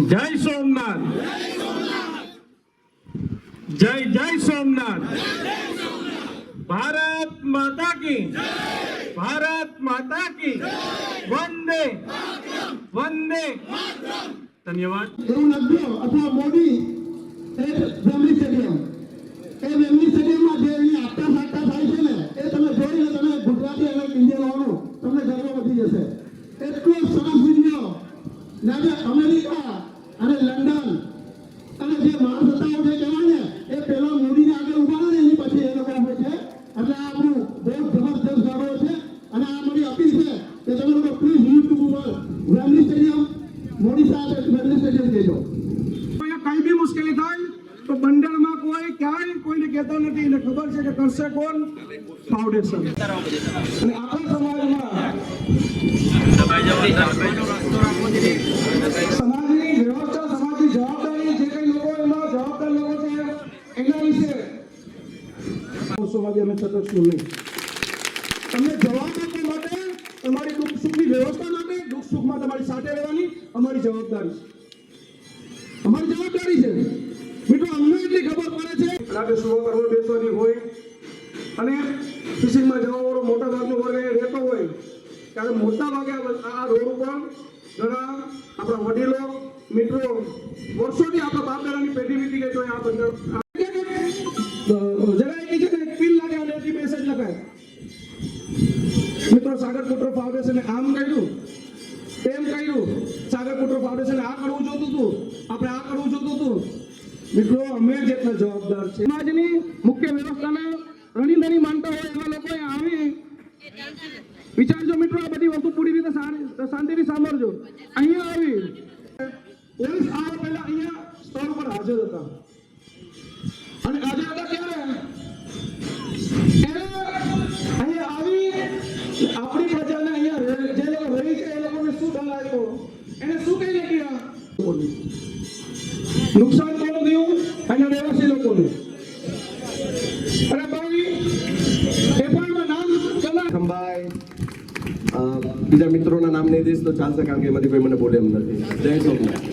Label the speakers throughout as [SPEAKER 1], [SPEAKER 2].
[SPEAKER 1] જય સોમનાથ જય જય સોમનાથ ભારત માતા કી ભારત માતા કી વંદે વંદે ધન્યવાદ
[SPEAKER 2] એવું લખ્યો અથવા મોદી એ સ્ટેડિયમમાં જે અહીં આટલા સાટલા થાય છે ને એ તમે જોઈને તમે ગુજરાતી અને ઇન્ડિયન હોવાનું તમને ગર્વ વધી જશે એટલો સરસ વીડિયો ને આજે અમેરિકા અને લંડન અને જે મહાસત્તાઓ જે કહેવાય ને એ પેલા મોદીને આગળ ઊભા રહે ને એની પછી એ લોકો હોય છે એટલે આ આપણું બહુ જબરદસ્ત ગૌરવ છે અને આ મારી અપીલ છે કે તમે લોકો પ્લીઝ યુટ્યુબ ઉપર વેમલી સ્ટેડિયમ મોદી સાહેબ વેમલી સ્ટેડિયમ કહેજો
[SPEAKER 3] કઈ બી મુશ્કેલી થાય તો બંડલમાં કોઈ ક્યાંય કોઈને કહેતા નથી એને ખબર છે કે કરશે કોણ ફાઉન્ડેશન. અને આપણા સમાજમાં સમાજની વ્યવસ્થા, સમાજની જવાબદારી જે કઈ લોકો એમાં જવાબદાર લોકો છે, એના વિશે વર્ષોમાંથી અમે સતત નહીં તમને જવાબ આપવા માટે, તમારી દુઃખ સુખની વ્યવસ્થા માટે, દુઃખ સુખમાં તમારી સાથે રહેવાની અમારી જવાબદારી છે. અમારી જવાબદારી છે. મિત્રો, અમને એટલી ખબર પડે છે. રાતે સુવા કરવો બેસવાની હોય અને ફિશિંગમાં જવા વાળો મોટા ભાગનો વર્ગ અહીંયા રહેતો હોય, ત્યારે મોટા આ- રોડ ઉપર ઘણા આપણા વડીલો, મિત્રો વર્ષોથી આપણા બાપ દાદાની પેઢી વીતી ગઈ તો આ બંદર છે ને એક લાગે અને એથી મેસેજ લખાય. મિત્રો સાગર ફાઉન્ડેશને આમ કર્યું આ કરવું જોતું હતું, આપણે આ કરવું જોતું હતું. મિત્રો, અમે જેટલા જવાબદાર છે સમાજની
[SPEAKER 4] અ, બીજા મિત્રોના નામ નહીં દઈશ તો ચાલશે કારણ કે એમાંથી કોઈ મને બોલે એમ નથી. જય સોમનાથ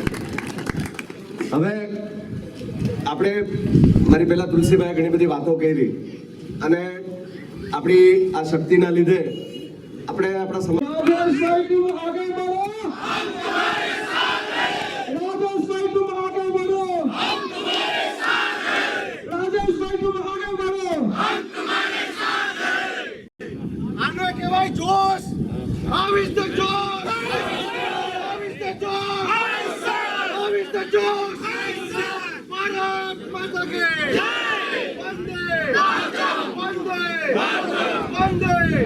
[SPEAKER 4] હવે આપણે મારી પહેલા તુલસીભાઈ ઘણી બધી વાતો કરી અને આપણી આ શક્તિના લીધે આપણે આપણા સમાજ
[SPEAKER 5] તાળીઓ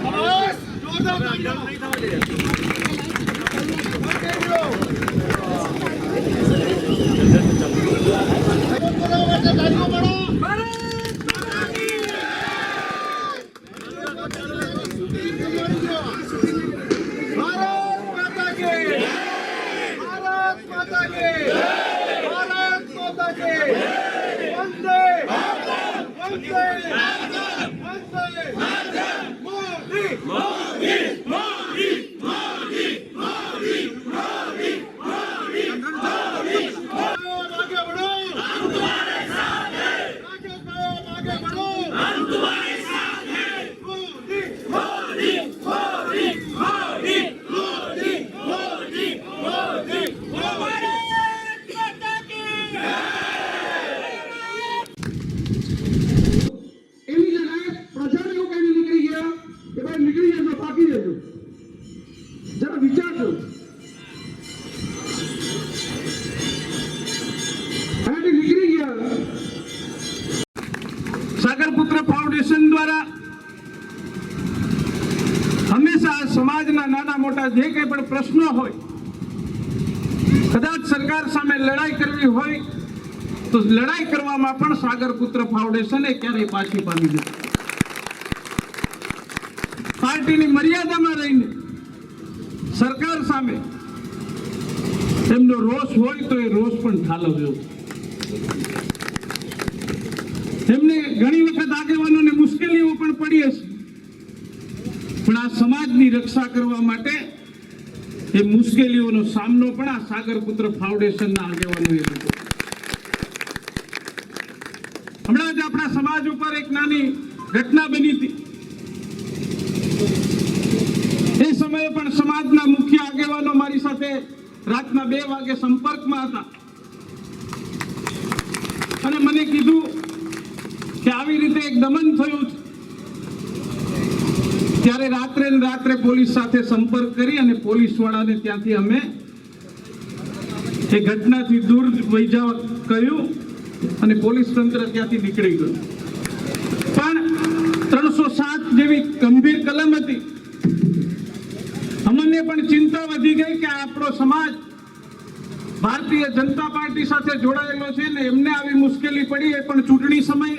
[SPEAKER 5] પાડો. ભારત માતા કી ભારત માતા કે ભારત માતા કે ભારત માતા કે વંદે વંદે વંદે મોદી મોદી મોદી મોદી મોદી મોદી મોદી આગે બઢો હમ તમારે સાથ હૈ આગે બઢો હમ તમારે સાથ હૈ મોદી મોદી મોદી મોદી મોદી મોદી મોદી ભારત માતા કી
[SPEAKER 3] એવી જગ્યાએ પ્રજાને એવું કહીને નીકળી ગયા કે ભાઈ નીકળી જશો થાકી જશો જરા વિચારજો અહીંયાથી નીકળી ગયા
[SPEAKER 1] સાગરપુત્ર ફાઉન્ડેશન દ્વારા હંમેશા સમાજના નાના મોટા જે કંઈ પણ પ્રશ્નો હોય, કદાચ સરકાર સામે લડાઈ કરવી હોય, તો લડાઈ કરવામાં પણ સાગરપુત્ર ફાઉન્ડેશને ક્યારેય પાછી પામી નથી. પાર્ટીની મર્યાદામાં રહીને સરકાર સામે એમનો રોષ હોય તો એ રોષ પણ ઠાલવ્યો. એમને ઘણી વખત આગેવાનોને મુશ્કેલીઓ પણ પડી હશે. પણ સમાજની રક્ષા કરવા માટે એ મુશ્કેલીઓનો સામનો પણ આ સાગરપુત્ર ફાઉન્ડેશનના આગેવાનોએ લીધો. હમણાં જ આપણા સમાજ ઉપર એક નાની ઘટના બની હતી. એ સમયે પણ સમાજના મુખ્ય આગેવાનો મારી સાથે રાતના બે વાગે સંપર્કમાં હતા. અને મને કીધું કે આવી રીતે એક દમન થયું છે. ત્યારે રાત્રે ને રાત્રે પોલીસ સાથે સંપર્ક કરી અને પોલીસ વાળાને ત્યાંથી અમે એ ઘટનાથી દૂર વહી જવા કહ્યું અને પોલીસ તંત્ર ત્યાંથી નીકળી ગયું. પણ ત્રણસો સાત જેવી ગંભીર કલમ હતી. અમને પણ ચિંતા વધી ગઈ કે આપણો સમાજ ભારતીય જનતા પાર્ટી સાથે જોડાયેલો છે ને એમને આવી મુશ્કેલી પડી એ પણ ચૂંટણી સમયે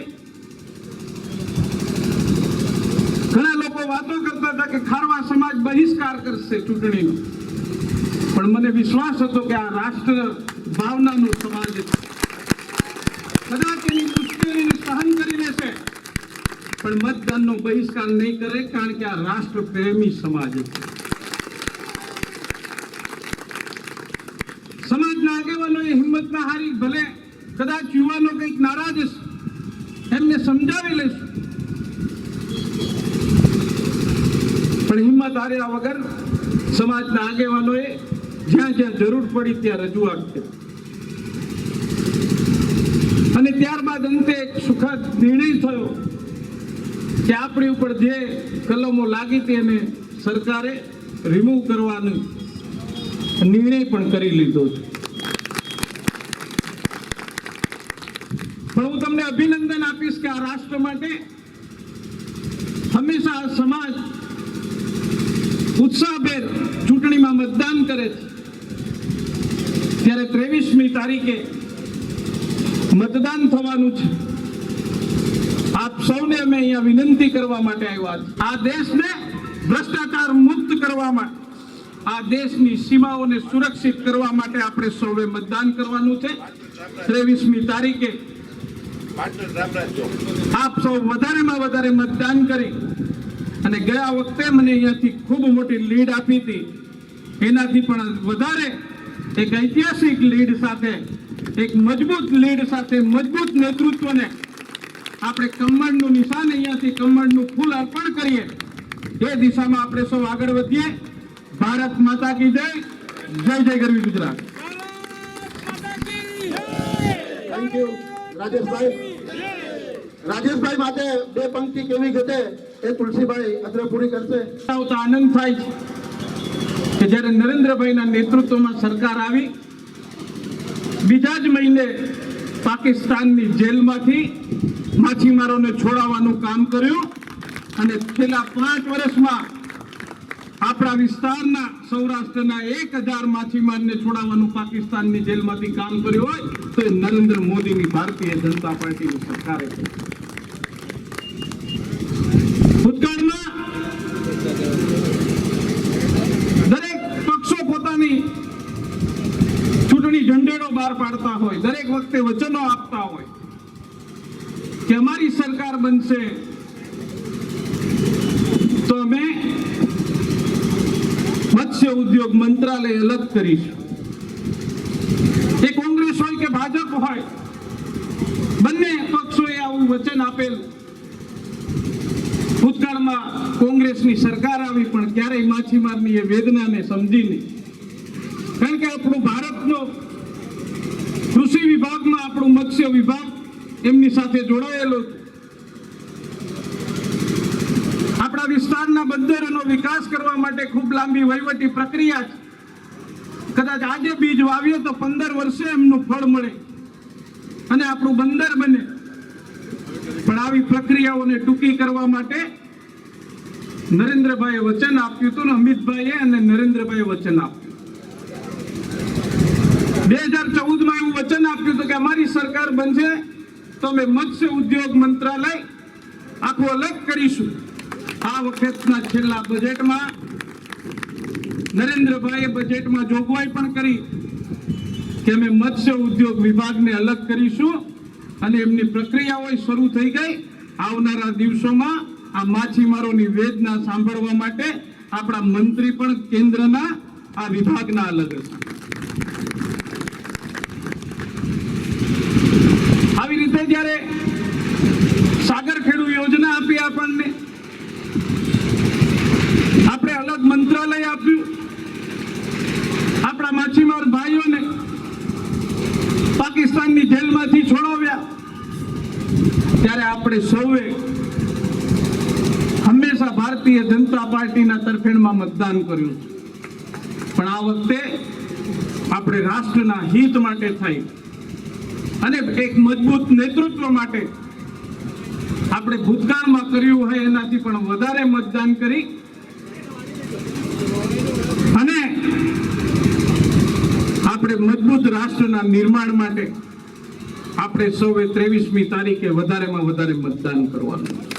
[SPEAKER 1] ઘણા લોકો વાતો કરતા હતા કે ખારવા સમાજ બહિષ્કાર કરશે ચૂંટણીનો. પણ મને વિશ્વાસ હતો કે આ રાષ્ટ્ર ભાવનાનો સમાજ કદાચ એની મુશ્કેલીને સહન કરી લેશે, પણ મતદાનનો બહિષ્કાર નહીં કરે કારણ કે આ રાષ્ટ્ર પ્રેમી સમાજ છે. સમાજના આગેવાનોએ હિંમત ના હારી ભલે કદાચ યુવાનો કંઈક નારાજ હશે, એમને સમજાવી લઈશું. હાર્યા વગર સમાજના આગેવાનોએ જ્યાં જ્યાં જરૂર પડી ત્યાં રજૂઆત કરી. અને ત્યારબાદ અંતે એક સુખદ નિર્ણય થયો કે આપણી ઉપર જે કલમો લાગી હતી એને સરકારે રિમૂવ કરવાનો નિર્ણય પણ કરી લીધો છે. પણ હું તમને અભિનંદન આપીશ કે આ રાષ્ટ્ર માટે હંમેશા સમાજ ઉત્સાહભેર ચૂંટણીમાં મતદાન કરે છે. ત્યારે ત્રેવીસમી તારીખે મતદાન થવાનું છે. આપ સૌને અમે અહીંયા વિનંતી કરવા માટે આવ્યા છે. આ દેશને ભ્રષ્ટાચાર મુક્ત કરવા માટે, આ દેશની સીમાઓને સુરક્ષિત કરવા માટે આપણે સૌએ મતદાન કરવાનું છે. ત્રેવીસમી તારીખે આપ સૌ વધારેમાં વધારે મતદાન કરી અને ગયા વખતે મને અહીંયાથી ખૂબ મોટી લીડ આપી હતી. એનાથી પણ વધારે એક ઐતિહાસિક લીડ સાથે એક મજબૂત લીડ સાથે મજબૂત નેતૃત્વને આપણે કમળનું નિશાન અહીંયાથી કમળનું ફૂલ અર્પણ કરીએ. એ દિશામાં આપણે સૌ આગળ વધીએ. ભારત માતા કી જય. જય જય ગરવી ગુજરાત.
[SPEAKER 2] થેન્ક યુ રાજેશભાઈ. રાજેશભાઈ માટે બે પંક્તિ કેવી ઘટે એ તુલસીભાઈ અત્રે પૂરી કરશે
[SPEAKER 1] આનંદ થાય છે કે જ્યારે નરેન્દ્રભાઈના નેતૃત્વમાં સરકાર આવી, બીજા જ મહિને પાકિસ્તાનની જેલમાંથી માછીમારોને છોડાવવાનું કામ કર્યું અને છેલ્લા પાંચ વર્ષમાં આપણા વિસ્તારના સૌરાષ્ટ્રના એક હજાર માછીમારને છોડાવવાનું પાકિસ્તાનની જેલમાંથી કામ કર્યું હોય, તો એ નરેન્દ્ર મોદીની ભારતીય જનતા પાર્ટીની સરકારે કર્યું. ભૂતકાળમાં દરેક પક્ષો પોતાની ચૂંટણી ઝંડેડો બહાર પાડતા હોય, દરેક વખતે વચનો આપતા હોય કે અમારી સરકાર બનશે. તો અમે મત્સ્ય ઉદ્યોગ મંત્રાલય અલગ કરીશું. એ કોંગ્રેસ હોય કે ભાજપ હોય, બંને પક્ષોએ આવું વચન આપેલું. ભૂતકાળમાં કોંગ્રેસની સરકાર આવી, પણ ક્યારેય માછીમારની એ વેદનાને સમજી કારણ કે આપણું ભારતનો કૃષિ વિભાગમાં આપણું મત્સ્ય વિભાગ એમની સાથે જોડાયેલો આપણા વિસ્તારના બંદરોનો વિકાસ કરવા માટે ખૂબ લાંબી વહીવટી પ્રક્રિયા છે. કદાચ આજે બીજ વાવીએ તો પંદર વર્ષે એમનું ફળ મળે અને આપણું બંદર બને. પણ આવી પ્રક્રિયાઓને ટૂંકી કરવા માટે નરેન્દ્રભાઈએ વચન આપ્યું હતું અમિતભાઈએ અને નરેન્દ્રભાઈએ વચન આપ્યું. બે હજાર ચૌદમાં એવું વચન આપ્યું હતું કે અમારી સરકાર બનશે તો અમે મત્સ્ય ઉદ્યોગ મંત્રાલય આખું અલગ કરીશું. આ વખતના છેલ્લા બજેટમાં નરેન્દ્રભાઈએ બજેટમાં જોગવાઈ પણ કરી કે અમે મત્સ્ય ઉદ્યોગ વિભાગને અલગ કરીશું અને એમની પ્રક્રિયાઓ શરૂ થઈ ગઈ. આવનારા દિવસોમાં આ માછીમારોની વેદના સાંભળવા માટે આપણા મંત્રી પણ કેન્દ્રના આ વિભાગના અલગ હતા આવી રીતે જ્યારે સાગર ખેડુ યોજના આપી આપણને, આપણે અલગ મંત્રાલય આપ્યું, આપણા માછીમાર ભાઈઓને પાકિસ્તાનની જેલમાંથી છોડાવ્યા. ત્યારે આપણે સૌએ ભારતીય જનતા પાર્ટીના તરફેણમાં મતદાન કર્યું પણ આ વખતે આપણે રાષ્ટ્રના હિત માટે થઈ અને એક મજબૂત નેતૃત્વ માટે આપણે ભૂતકાળમાં કર્યું હોય એનાથી પણ વધારે મતદાન કરી. અને આપણે મજબૂત રાષ્ટ્રના નિર્માણ માટે આપણે સૌએ ત્રેવીસમી તારીખે વધારેમાં વધારે મતદાન કરવાનું.